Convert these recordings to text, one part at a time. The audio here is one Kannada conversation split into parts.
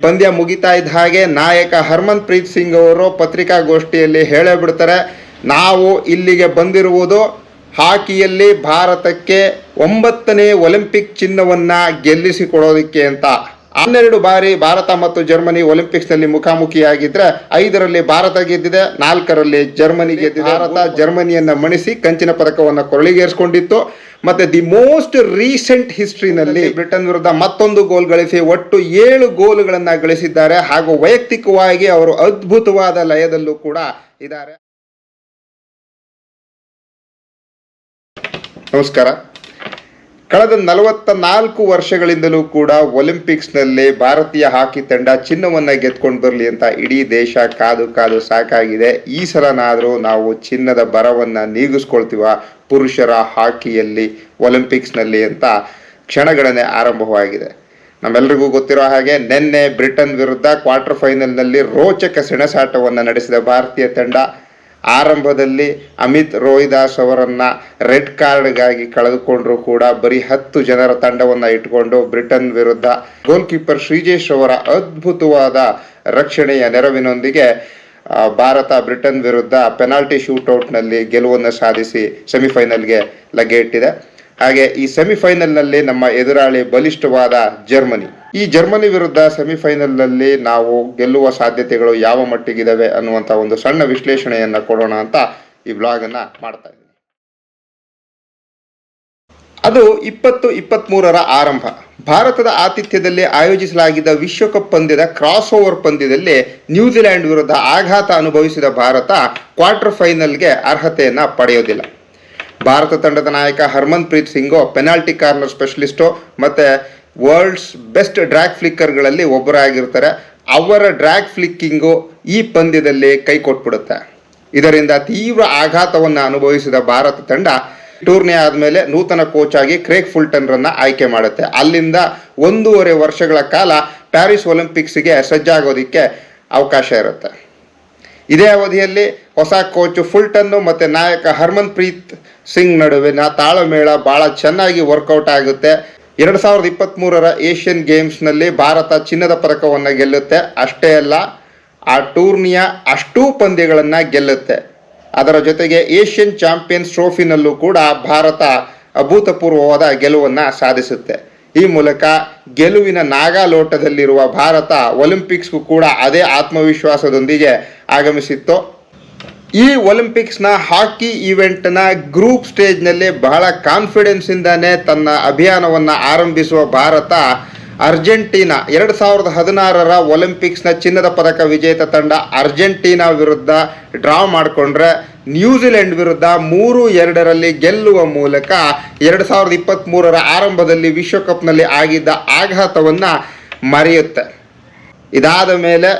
ಪಂದ್ಯ ಮುಗಿತಾ ಇದ್ದ ಹಾಗೆ ನಾಯಕ ಹರ್ಮನ್ ಪ್ರೀತ್ ಸಿಂಗ್ ಅವರು ಪತ್ರಿಕಾಗೋಷ್ಠಿಯಲ್ಲಿ ಹೇಳೇ ಬಿಡ್ತಾರೆ, ನಾವು ಇಲ್ಲಿಗೆ ಬಂದಿರುವುದು ಹಾಕಿಯಲ್ಲಿ ಭಾರತಕ್ಕೆ ಒಂಬತ್ತನೇ ಒಲಿಂಪಿಕ್ ಚಿನ್ನವನ್ನು ಗೆಲ್ಲಿಸಿಕೊಡೋದಕ್ಕೆ ಅಂತ. ಹನ್ನೆರಡು ಬಾರಿ ಭಾರತ ಮತ್ತು ಜರ್ಮನಿ ಒಲಿಂಪಿಕ್ಸ್ನಲ್ಲಿ ಮುಖಾಮುಖಿಯಾಗಿದ್ರೆ ಐದರಲ್ಲಿ ಭಾರತ ಗೆದ್ದಿದೆ, ನಾಲ್ಕರಲ್ಲಿ ಜರ್ಮನಿ ಗೆದ್ದಿದೆ. ಭಾರತ ಜರ್ಮನಿಯನ್ನ ಮಣಿಸಿ ಕಂಚಿನ ಪದಕವನ್ನು ಕೊರಳಿಗೇರಿಸಿಕೊಂಡಿತ್ತು. ಮತ್ತೆ ದಿ ಮೋಸ್ಟ್ ರೀಸೆಂಟ್ ಹಿಸ್ಟ್ರಿನಲ್ಲಿ ಬ್ರಿಟನ್ ವಿರುದ್ಧ ಮತ್ತೊಂದು ಗೋಲ್ ಗಳಿಸಿ ಒಟ್ಟು ಏಳು ಗೋಲುಗಳನ್ನ ಗಳಿಸಿದ್ದಾರೆ. ಹಾಗೂ ವೈಯಕ್ತಿಕವಾಗಿ ಅವರು ಅದ್ಭುತವಾದ ಲಯದಲ್ಲೂ ಕೂಡ ಇದ್ದಾರೆ. ನಮಸ್ಕಾರ. ಕಳೆದ ನಲವತ್ತ ನಾಲ್ಕು ವರ್ಷಗಳಿಂದಲೂ ಕೂಡ ಒಲಿಂಪಿಕ್ಸ್ನಲ್ಲಿ ಭಾರತೀಯ ಹಾಕಿ ತಂಡ ಚಿನ್ನವನ್ನ ಗೆದ್ಕೊಂಡು ಬರಲಿ ಅಂತ ಇಡೀ ದೇಶ ಕಾದು ಕಾದು ಸಾಕಾಗಿದೆ. ಈ ಸಲನಾದರೂ ನಾವು ಚಿನ್ನದ ಬರವನ್ನ ನೀಗಿಸ್ಕೊಳ್ತೀವ ಪುರುಷರ ಹಾಕಿಯಲ್ಲಿ ಒಲಿಂಪಿಕ್ಸ್ನಲ್ಲಿ ಅಂತ ಕ್ಷಣಗಣನೆ ಆರಂಭವಾಗಿದೆ. ನಮ್ಮೆಲ್ಲರಿಗೂ ಗೊತ್ತಿರೋ ಹಾಗೆ ನಿನ್ನೆ ಬ್ರಿಟನ್ ವಿರುದ್ಧ ಕ್ವಾರ್ಟರ್ ಫೈನಲ್ನಲ್ಲಿ ರೋಚಕ ಸೆಣಸಾಟವನ್ನು ನಡೆಸಿದ ಭಾರತೀಯ ತಂಡ ಆರಂಭದಲ್ಲಿ ಅಮಿತ್ ರೋಹಿದಾಸ್ ಅವರನ್ನು ರೆಡ್ ಕಾರ್ಡ್ಗಾಗಿ ಕಳೆದುಕೊಂಡರೂ ಕೂಡ ಬರೀ ಹತ್ತು ಜನರ ತಂಡವನ್ನು ಇಟ್ಟುಕೊಂಡು ಬ್ರಿಟನ್ ವಿರುದ್ಧ ಗೋಲ್ ಕೀಪರ್ ಶ್ರೀಜೇಶ್ ಅವರ ಅದ್ಭುತವಾದ ರಕ್ಷಣೆಯ ನೆರವಿನೊಂದಿಗೆ ಭಾರತ ಬ್ರಿಟನ್ ವಿರುದ್ಧ ಪೆನಾಲ್ಟಿ ಶೂಟೌಟ್ನಲ್ಲಿ ಗೆಲುವನ್ನು ಸಾಧಿಸಿ ಸೆಮಿಫೈನಲ್ಗೆ ಲಗ್ಗೆ ಇಟ್ಟಿದೆ. ಹಾಗೆ ಈ ಸೆಮಿಫೈನಲ್ನಲ್ಲಿ ನಮ್ಮ ಎದುರಾಳಿ ಬಲಿಷ್ಠವಾದ ಜರ್ಮನಿ. ಈ ಜರ್ಮನಿ ವಿರುದ್ಧ ಸೆಮಿಫೈನಲ್ನಲ್ಲಿ ನಾವು ಗೆಲ್ಲುವ ಸಾಧ್ಯತೆಗಳು ಯಾವ ಮಟ್ಟಿಗಿದಾವೆ ಅನ್ನುವಂತ ಒಂದು ಸಣ್ಣ ವಿಶ್ಲೇಷಣೆಯನ್ನ ಕೊಡೋಣ ಅಂತ ಈ ಬ್ಲಾಗ್ ಅನ್ನ ಮಾಡ್ತಾ ಇದ್ದೀನಿ. ಅದು ಇಪ್ಪತ್ತು ಇಪ್ಪತ್ಮೂರರ ಆರಂಭ. ಭಾರತದ ಆತಿಥ್ಯದಲ್ಲಿ ಆಯೋಜಿಸಲಾಗಿದ್ದ ವಿಶ್ವಕಪ್ ಪಂದ್ಯದ ಕ್ರಾಸ್ ಓವರ್ ಪಂದ್ಯದಲ್ಲಿ ನ್ಯೂಜಿಲೆಂಡ್ ವಿರುದ್ಧ ಆಘಾತ ಅನುಭವಿಸಿದ ಭಾರತ ಕ್ವಾರ್ಟರ್ ಫೈನಲ್ಗೆ ಅರ್ಹತೆಯನ್ನು ಪಡೆಯೋದಿಲ್ಲ. ಭಾರತ ತಂಡದ ನಾಯಕ Harmanpreet Singh, penalty corner specialist ಮತ್ತೆ ವರ್ಲ್ಡ್ಸ್ ಬೆಸ್ಟ್ ಡ್ರ್ಯಾಗ್ ಫ್ಲಿಕ್ಕರ್ಗಳಲ್ಲಿ ಒಬ್ಬರಾಗಿರ್ತಾರೆ. ಅವರ ಡ್ರ್ಯಾಗ್ ಫ್ಲಿಕ್ಕಿಂಗು ಈ ಪಂದ್ಯದಲ್ಲಿ ಕೈ ಕೊಟ್ಬಿಡುತ್ತೆ. ಇದರಿಂದ ತೀವ್ರ ಆಘಾತವನ್ನು ಅನುಭವಿಸಿದ ಭಾರತ ತಂಡ ಟೂರ್ನಿ ಆದಮೇಲೆ ನೂತನ ಕೋಚ್ ಆಗಿ ಕ್ರೇಕ್ ಫುಲ್ಟನ್ ರನ್ನ ಆಯ್ಕೆ ಮಾಡುತ್ತೆ. ಅಲ್ಲಿಂದ ಒಂದೂವರೆ ವರ್ಷಗಳ ಕಾಲ ಪ್ಯಾರಿಸ್ ಒಲಿಂಪಿಕ್ಸ್ಗೆ ಸಜ್ಜಾಗೋದಿಕ್ಕೆ ಅವಕಾಶ ಇರುತ್ತೆ. ಇದೇ ಅವಧಿಯಲ್ಲಿ ಹೊಸ ಕೋಚ್ ಫುಲ್ಟನ್ನು ಮತ್ತು ನಾಯಕ ಹರ್ಮನ್ ಪ್ರೀತ್ ಸಿಂಗ್ ನಡುವಿನ ತಾಳಮೇಳ ಬಹಳ ಚೆನ್ನಾಗಿ ವರ್ಕೌಟ್ ಆಗುತ್ತೆ. ಎರಡು ಸಾವಿರದ ಇಪ್ಪತ್ತ್ಮೂರರ ಏಷ್ಯನ್ ಗೇಮ್ಸ್ನಲ್ಲಿ ಭಾರತ ಚಿನ್ನದ ಪದಕವನ್ನು ಗೆಲ್ಲುತ್ತೆ. ಅಷ್ಟೇ ಅಲ್ಲ, ಆ ಟೂರ್ನಿಯ ಅಷ್ಟೂ ಪಂದ್ಯಗಳನ್ನು ಗೆಲ್ಲುತ್ತೆ. ಅದರ ಜೊತೆಗೆ ಏಷ್ಯನ್ ಚಾಂಪಿಯನ್ಸ್ ಟ್ರೋಫಿನಲ್ಲೂ ಕೂಡ ಭಾರತ ಅಭೂತಪೂರ್ವವಾದ ಗೆಲುವನ್ನು ಸಾಧಿಸುತ್ತೆ. ಈ ಮೂಲಕ ಗೆಲುವಿನ ನಾಗಾಲೋಟದಲ್ಲಿರುವ ಭಾರತ ಒಲಿಂಪಿಕ್ಸ್ಗೂ ಕೂಡ ಅದೇ ಆತ್ಮವಿಶ್ವಾಸದೊಂದಿಗೆ ಆಗಮಿಸಿತ್ತು. ಈ ಒಲಿಂಪಿಕ್ಸ್ನ ಹಾಕಿ ಈವೆಂಟ್ನ ಗ್ರೂಪ್ ಸ್ಟೇಜ್ನಲ್ಲಿ ಬಹಳ ಕಾನ್ಫಿಡೆನ್ಸಿಂದಾನೇ ತನ್ನ ಅಭಿಯಾನವನ್ನು ಆರಂಭಿಸುವ ಭಾರತ ಅರ್ಜೆಂಟೀನಾ ಎರಡು ಸಾವಿರದ ಹದಿನಾರರ ಒಲಿಂಪಿಕ್ಸ್ನ ಚಿನ್ನದ ಪದಕ ವಿಜೇತ ತಂಡ ಅರ್ಜೆಂಟೀನಾ ವಿರುದ್ಧ ಡ್ರಾ ಮಾಡಿಕೊಂಡ್ರೆ ನ್ಯೂಜಿಲೆಂಡ್ ವಿರುದ್ಧ ಮೂರು ಎರಡರಲ್ಲಿ ಗೆಲ್ಲುವ ಮೂಲಕ ಎರಡು ಸಾವಿರದ ಇಪ್ಪತ್ತ್ಮೂರರ ಆರಂಭದಲ್ಲಿ ವಿಶ್ವಕಪ್ನಲ್ಲಿ ಆಗಿದ್ದ ಆಘಾತವನ್ನು ಮರೆಯುತ್ತೆ. ಇದಾದ ಮೇಲೆ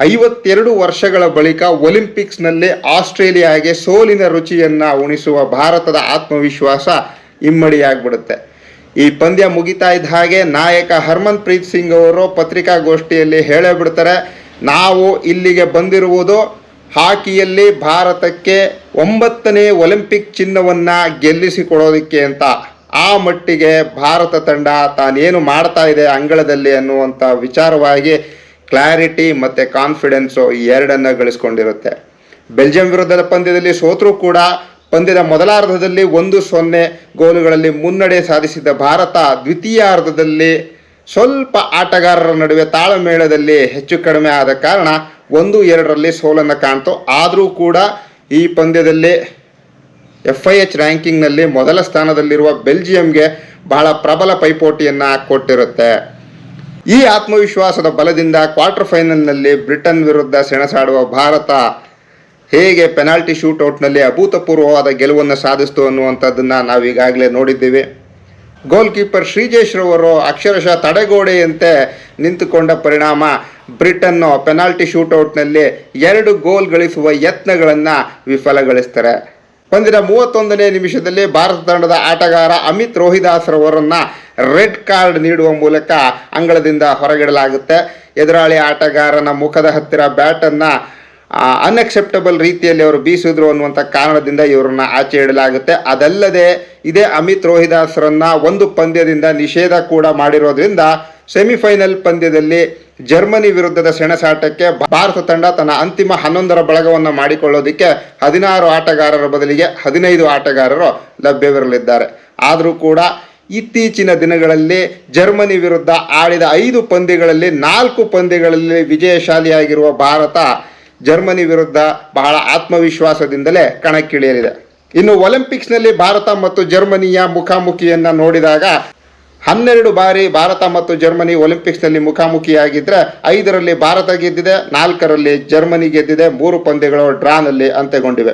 ಐವತ್ತೆರಡು ವರ್ಷಗಳ ಬಳಿಕ ಒಲಿಂಪಿಕ್ಸ್ನಲ್ಲಿ ಆಸ್ಟ್ರೇಲಿಯಾಗೆ ಸೋಲಿನ ರುಚಿಯನ್ನು ಉಣಿಸುವ ಭಾರತದ ಆತ್ಮವಿಶ್ವಾಸ ಇಮ್ಮಡಿಯಾಗ್ಬಿಡುತ್ತೆ. ಈ ಪಂದ್ಯ ಮುಗಿತಾ ಇದ್ದ ಹಾಗೆ ನಾಯಕ ಹರ್ಮನ್ ಪ್ರೀತ್ ಸಿಂಗ್ ಅವರು ಪತ್ರಿಕಾಗೋಷ್ಠಿಯಲ್ಲಿ ಹೇಳೇ ಬಿಡ್ತಾರೆ, ನಾವು ಇಲ್ಲಿಗೆ ಬಂದಿರುವುದು ಹಾಕಿಯಲ್ಲಿ ಭಾರತಕ್ಕೆ ಒಂಬತ್ತನೇ ಒಲಿಂಪಿಕ್ ಚಿನ್ನವನ್ನ ಗೆಲ್ಲಿಸಿಕೊಡೋದಕ್ಕೆ ಅಂತ. ಆ ಮಟ್ಟಿಗೆ ಭಾರತ ತಂಡ ತಾನೇನು ಮಾಡ್ತಾ ಇದೆ ಅಂಗಳದಲ್ಲಿ ಅನ್ನುವಂಥ ವಿಚಾರವಾಗಿ ಕ್ಲಾರಿಟಿ ಮತ್ತು ಕಾನ್ಫಿಡೆನ್ಸು ಈ ಎರಡನ್ನ ಗಳಿಸ್ಕೊಂಡಿರುತ್ತೆ. ಬೆಲ್ಜಿಯಂ ವಿರುದ್ಧದ ಪಂದ್ಯದಲ್ಲಿ ಸೋತರೂ ಕೂಡ ಪಂದ್ಯದ ಮೊದಲಾರ್ಧದಲ್ಲಿ ಒಂದು ಸೊನ್ನೆ ಗೋಲುಗಳಲ್ಲಿ ಮುನ್ನಡೆ ಸಾಧಿಸಿದ ಭಾರತ ದ್ವಿತೀಯಾರ್ಧದಲ್ಲಿ ಸ್ವಲ್ಪ ಆಟಗಾರರ ನಡುವೆ ತಾಳಮೇಳದಲ್ಲಿ ಹೆಚ್ಚು ಕಡಿಮೆ ಆದ ಕಾರಣ ಒಂದು ಎರಡರಲ್ಲಿ ಸೋಲನ್ನು ಕಾಣ್ತು. ಆದರೂ ಕೂಡ ಈ ಪಂದ್ಯದಲ್ಲಿ ಎಫ್ ಐ ಎಚ್ ರ್ಯಾಂಕಿಂಗ್ನಲ್ಲಿ ಮೊದಲ ಸ್ಥಾನದಲ್ಲಿರುವ ಬೆಲ್ಜಿಯಂಗೆ ಬಹಳ ಪ್ರಬಲ ಪೈಪೋಟಿಯನ್ನು ಕೊಟ್ಟಿರುತ್ತೆ. ಈ ಆತ್ಮವಿಶ್ವಾಸದ ಬಲದಿಂದ ಕ್ವಾರ್ಟರ್ ಫೈನಲ್ನಲ್ಲಿ ಬ್ರಿಟನ್ ವಿರುದ್ಧ ಸೆಣಸಾಡುವ ಭಾರತ ಹೇಗೆ ಪೆನಾಲ್ಟಿ ಶೂಟೌಟ್ನಲ್ಲಿ ಅಭೂತಪೂರ್ವವಾದ ಗೆಲುವನ್ನು ಸಾಧಿಸ್ತು ಅನ್ನುವಂಥದ್ದನ್ನು ನಾವೀಗಾಗಲೇ ನೋಡಿದ್ದೀವಿ. ಗೋಲ್ ಕೀಪರ್ ಶ್ರೀಜೇಶ್ ರವರು ಅಕ್ಷರಶಃ ತಡೆಗೋಡೆಯಂತೆ ನಿಂತುಕೊಂಡ ಪರಿಣಾಮ. ಬ್ರಿಟನ್ನು ಪೆನಾಲ್ಟಿ ಶೂಟೌಟ್ನಲ್ಲಿ ಎರಡು ಗೋಲ್ ಗಳಿಸುವ ಯತ್ನಗಳನ್ನು ವಿಫಲಗೊಳಿಸ್ತಾರೆ. ಪಂದ್ಯದ ಮೂವತ್ತೊಂದನೇ ನಿಮಿಷದಲ್ಲಿ ಭಾರತ ತಂಡದ ಆಟಗಾರ ಅಮಿತ್ ರೋಹಿದಾಸ್ ರವರನ್ನ ರೆಡ್ ಕಾರ್ಡ್ ನೀಡುವ ಮೂಲಕ ಅಂಗಳದಿಂದ ಹೊರಗಿಡಲಾಗುತ್ತೆ. ಎದುರಾಳಿ ಆಟಗಾರನ ಮುಖದ ಹತ್ತಿರ ಬ್ಯಾಟನ್ನು ಅನ್ಅಕ್ಸೆಪ್ಟಬಲ್ ರೀತಿಯಲ್ಲಿ ಅವರು ಬೀಸಿದ್ರು ಅನ್ನುವಂಥ ಕಾರಣದಿಂದ ಇವರನ್ನ ಆಚೆ ಇಡಲಾಗುತ್ತೆ. ಅದಲ್ಲದೆ ಇದೇ ಅಮಿತ್ ರೋಹಿದಾಸ್ರನ್ನ ಒಂದು ಪಂದ್ಯದಿಂದ ನಿಷೇಧ ಕೂಡ ಮಾಡಿರೋದ್ರಿಂದ ಸೆಮಿಫೈನಲ್ ಪಂದ್ಯದಲ್ಲಿ ಜರ್ಮನಿ ವಿರುದ್ಧದ ಸೆಣಸಾಟಕ್ಕೆ ಭಾರತ ತಂಡ ತನ್ನ ಅಂತಿಮ ಹನ್ನೊಂದರ ಬಳಗವನ್ನು ಮಾಡಿಕೊಳ್ಳೋದಕ್ಕೆ ಹದಿನಾರು ಆಟಗಾರರ ಬದಲಿಗೆ ಹದಿನೈದು ಆಟಗಾರರು ಲಭ್ಯವಿರಲಿದ್ದಾರೆ. ಆದರೂ ಕೂಡ ಇತ್ತೀಚಿನ ದಿನಗಳಲ್ಲಿ ಜರ್ಮನಿ ವಿರುದ್ಧ ಆಡಿದ ಐದು ಪಂದ್ಯಗಳಲ್ಲಿ ನಾಲ್ಕು ಪಂದ್ಯಗಳಲ್ಲಿ ವಿಜಯಶಾಲಿಯಾಗಿರುವ ಭಾರತ ಜರ್ಮನಿ ವಿರುದ್ಧ ಬಹಳ ಆತ್ಮವಿಶ್ವಾಸದಿಂದಲೇ ಕಣಕ್ಕಿಳಿಯಲಿದೆ. ಇನ್ನು ಒಲಿಂಪಿಕ್ಸ್ನಲ್ಲಿ ಭಾರತ ಮತ್ತು ಜರ್ಮನಿಯ ಮುಖಾಮುಖಿಯನ್ನ ನೋಡಿದಾಗ ಹನ್ನೆರಡು ಬಾರಿ ಭಾರತ ಮತ್ತು ಜರ್ಮನಿ ಒಲಿಂಪಿಕ್ಸ್ನಲ್ಲಿ ಮುಖಾಮುಖಿಯಾಗಿದ್ದರೆ ಐದರಲ್ಲಿ ಭಾರತ ಗೆದ್ದಿದೆ, ನಾಲ್ಕರಲ್ಲಿ ಜರ್ಮನಿ ಗೆದ್ದಿದೆ, ಮೂರು ಪಂದ್ಯಗಳು ಡ್ರಾನಲ್ಲಿ ಅಂತ್ಯಗೊಂಡಿವೆ.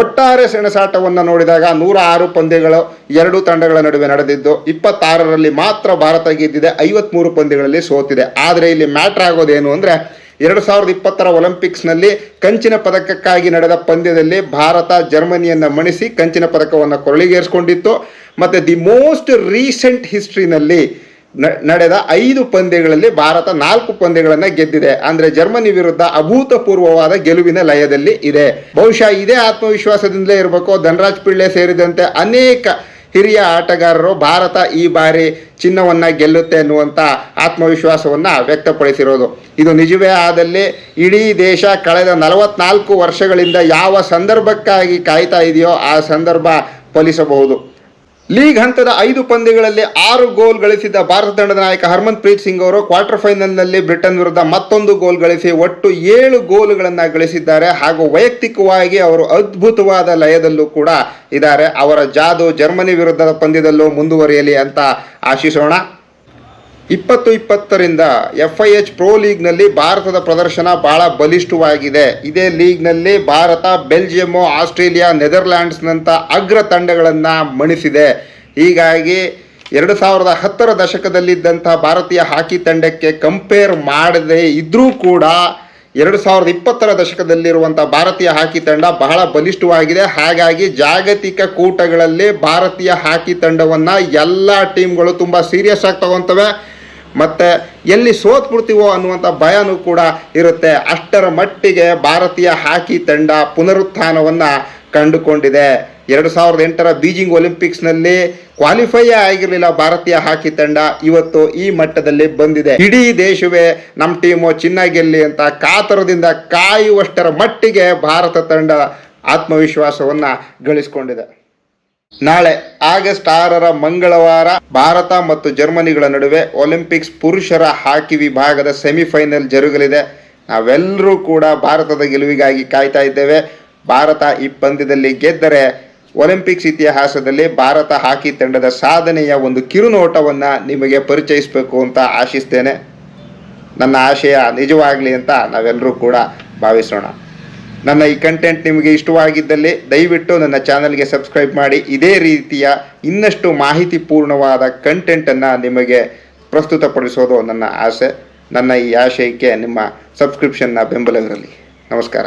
ಒಟ್ಟಾರೆ ಸೆಣಸಾಟವನ್ನು ನೋಡಿದಾಗ ನೂರ ಆರು ಪಂದ್ಯಗಳು ಎರಡು ತಂಡಗಳ ನಡುವೆ ನಡೆದಿದ್ದು, ಇಪ್ಪತ್ತಾರರಲ್ಲಿ ಮಾತ್ರ ಭಾರತ ಗೆದ್ದಿದೆ, ಐವತ್ಮೂರು ಪಂದ್ಯಗಳಲ್ಲಿ ಸೋತಿದೆ. ಆದರೆ ಇಲ್ಲಿ ಮ್ಯಾಟ್ರ್ ಆಗೋದೇನು ಅಂದರೆ ಎರಡು ಸಾವಿರದ ಇಪ್ಪತ್ತರ ಒಲಿಂಪಿಕ್ಸ್ನಲ್ಲಿ ಕಂಚಿನ ಪದಕಕ್ಕಾಗಿ ನಡೆದ ಪಂದ್ಯದಲ್ಲಿ ಭಾರತ ಜರ್ಮನಿಯನ್ನು ಮಣಿಸಿ ಕಂಚಿನ ಪದಕವನ್ನು ಕೊರಳಿಗೇರಿಸಿಕೊಂಡಿತ್ತು. ಮತ್ತು ದಿ ಮೋಸ್ಟ್ ರೀಸೆಂಟ್ ಹಿಸ್ಟ್ರಿನಲ್ಲಿ ನಡೆದ ಐದು ಪಂದ್ಯಗಳಲ್ಲಿ ಭಾರತ ನಾಲ್ಕು ಪಂದ್ಯಗಳನ್ನು ಗೆದ್ದಿದೆ. ಅಂದ್ರೆ ಜರ್ಮನಿ ವಿರುದ್ಧ ಅಭೂತಪೂರ್ವವಾದ ಗೆಲುವಿನ ಲಯದಲ್ಲಿ ಇದೆ. ಬಹುಶಃ ಇದೇ ಆತ್ಮವಿಶ್ವಾಸದಿಂದಲೇ ಇರಬೇಕು, ಧನರಾಜ್ ಪಿಳ್ಳೆ ಸೇರಿದಂತೆ ಅನೇಕ ಹಿರಿಯ ಆಟಗಾರರು ಭಾರತ ಈ ಬಾರಿ ಚಿನ್ನವನ್ನ ಗೆಲ್ಲುತ್ತೆ ಅನ್ನುವಂಥ ಆತ್ಮವಿಶ್ವಾಸವನ್ನ ವ್ಯಕ್ತಪಡಿಸಿರೋದು. ಇದು ನಿಜವೇ ಆದಲ್ಲಿ ಇಡೀ ದೇಶ ಕಳೆದ ನಲವತ್ನಾಲ್ಕು ವರ್ಷಗಳಿಂದ ಯಾವ ಸಂದರ್ಭಕ್ಕಾಗಿ ಕಾಯ್ತಾ ಇದೆಯೋ ಆ ಸಂದರ್ಭ ಫಲಿಸಬಹುದು. ಲೀಗ್ ಹಂತದ ಐದು ಪಂದ್ಯಗಳಲ್ಲಿ ಆರು ಗೋಲ್ ಗಳಿಸಿದ ಭಾರತ ತಂಡದ ನಾಯಕ ಹರ್ಮನ್ ಪ್ರೀತ್ ಸಿಂಗ್ ಅವರು ಕ್ವಾರ್ಟರ್ ಫೈನಲ್ನಲ್ಲಿ ಬ್ರಿಟನ್ ವಿರುದ್ಧ ಮತ್ತೊಂದು ಗೋಲ್ ಗಳಿಸಿ ಒಟ್ಟು ಏಳು ಗೋಲುಗಳನ್ನು ಗಳಿಸಿದ್ದಾರೆ ಹಾಗೂ ವೈಯಕ್ತಿಕವಾಗಿ ಅವರು ಅದ್ಭುತವಾದ ಲಯದಲ್ಲೂ ಕೂಡ ಇದ್ದಾರೆ. ಅವರ ಜಾದು ಜರ್ಮನಿ ವಿರುದ್ಧದ ಪಂದ್ಯದಲ್ಲೂ ಮುಂದುವರಿಯಲಿ ಅಂತ ಆಶಿಸೋಣ. ಇಪ್ಪತ್ತು ಇಪ್ಪತ್ತರಿಂದ ಎಫ್ ಐ ಎಚ್ ಪ್ರೋ ಲೀಗ್ನಲ್ಲಿ ಭಾರತದ ಪ್ರದರ್ಶನ ಬಹಳ ಬಲಿಷ್ಠವಾಗಿದೆ. ಇದೇ ಲೀಗ್ನಲ್ಲಿ ಭಾರತ ಬೆಲ್ಜಿಯಮ್ಮು ಆಸ್ಟ್ರೇಲಿಯಾ, ನೆದರ್ಲ್ಯಾಂಡ್ಸ್ನಂಥ ಅಗ್ರ ತಂಡಗಳನ್ನು ಮಣಿಸಿದೆ. ಹೀಗಾಗಿ ಎರಡು ಸಾವಿರದ ಹತ್ತರ ದಶಕದಲ್ಲಿದ್ದಂಥ ಭಾರತೀಯ ಹಾಕಿ ತಂಡಕ್ಕೆ ಕಂಪೇರ್ ಮಾಡದೇ ಇದ್ರೂ ಕೂಡ ಎರಡು ಸಾವಿರದ ಇಪ್ಪತ್ತರ ದಶಕದಲ್ಲಿರುವಂಥ ಭಾರತೀಯ ಹಾಕಿ ತಂಡ ಬಹಳ ಬಲಿಷ್ಠವಾಗಿದೆ. ಹಾಗಾಗಿ ಜಾಗತಿಕ ಕೂಟಗಳಲ್ಲಿ ಭಾರತೀಯ ಹಾಕಿ ತಂಡವನ್ನು ಎಲ್ಲ ಟೀಮ್ಗಳು ತುಂಬ ಸೀರಿಯಸ್ ಆಗಿ ತಗೊತವೆ. ಮತ್ತು ಎಲ್ಲಿ ಸೋತ್ಬಿಡ್ತೀವೋ ಅನ್ನುವಂಥ ಭಯನೂ ಕೂಡ ಇರುತ್ತೆ. ಅಷ್ಟರ ಮಟ್ಟಿಗೆ ಭಾರತೀಯ ಹಾಕಿ ತಂಡ ಪುನರುತ್ಥಾನವನ್ನು ಕಂಡುಕೊಂಡಿದೆ. ಎರಡು ಸಾವಿರದ ಎಂಟರ ಬೀಜಿಂಗ್ ಒಲಿಂಪಿಕ್ಸ್ನಲ್ಲಿ ಕ್ವಾಲಿಫೈ ಆಗಿರಲಿಲ್ಲ ಭಾರತೀಯ ಹಾಕಿ ತಂಡ. ಇವತ್ತು ಈ ಮಟ್ಟದಲ್ಲಿ ಬಂದಿದೆ. ಇಡೀ ದೇಶವೇ ನಮ್ಮ ಟೀಮು ಚಿನ್ನ ಗೆಲ್ಲಿ ಅಂತ ಕಾತರದಿಂದ ಕಾಯುವಷ್ಟರ ಮಟ್ಟಿಗೆ ಭಾರತ ತಂಡ ಆತ್ಮವಿಶ್ವಾಸವನ್ನ ಗಳಿಸಿಕೊಂಡಿದೆ. ನಾಳೆ ಆಗಸ್ಟ್ ಆರರ ಮಂಗಳವಾರ ಭಾರತ ಮತ್ತು ಜರ್ಮನಿಗಳ ನಡುವೆ ಒಲಿಂಪಿಕ್ಸ್ ಪುರುಷರ ಹಾಕಿ ವಿಭಾಗದ ಸೆಮಿಫೈನಲ್ ಜರುಗಲಿದೆ. ನಾವೆಲ್ಲರೂ ಕೂಡ ಭಾರತದ ಗೆಲುವಿಗಾಗಿ ಕಾಯ್ತಾ ಇದ್ದೇವೆ. ಭಾರತ ಈ ಪಂದ್ಯದಲ್ಲಿ ಗೆದ್ದರೆ ಒಲಿಂಪಿಕ್ಸ್ ಇತಿಹಾಸದಲ್ಲಿ ಭಾರತ ಹಾಕಿ ತಂಡದ ಸಾಧನೆಯ ಒಂದು ಕಿರುನೋಟವನ್ನ ನಿಮಗೆ ಪರಿಚಯಿಸಬೇಕು ಅಂತ ಆಶಿಸ್ತೇನೆ. ನನ್ನ ಆಶಯ ನಿಜವಾಗಲಿ ಅಂತ ನಾವೆಲ್ಲರೂ ಕೂಡ ಭಾವಿಸೋಣ. ನನ್ನ ಈ ಕಂಟೆಂಟ್ ನಿಮಗೆ ಇಷ್ಟವಾಗಿದ್ದಲ್ಲಿ ದಯವಿಟ್ಟು ನನ್ನ ಚಾನಲ್ಗೆ ಸಬ್ಸ್ಕ್ರೈಬ್ ಮಾಡಿ. ಇದೇ ರೀತಿಯ ಇನ್ನಷ್ಟು ಮಾಹಿತಿ ಪೂರ್ಣವಾದ ಕಂಟೆಂಟನ್ನು ನಿಮಗೆ ಪ್ರಸ್ತುತಪಡಿಸೋದು ನನ್ನ ಆಸೆ. ನನ್ನ ಈ ಆಶಯಕ್ಕೆ ನಿಮ್ಮ ಸಬ್ಸ್ಕ್ರಿಪ್ಷನ್ನ ಬೆಂಬಲವಿರಲಿ ನಮಸ್ಕಾರ.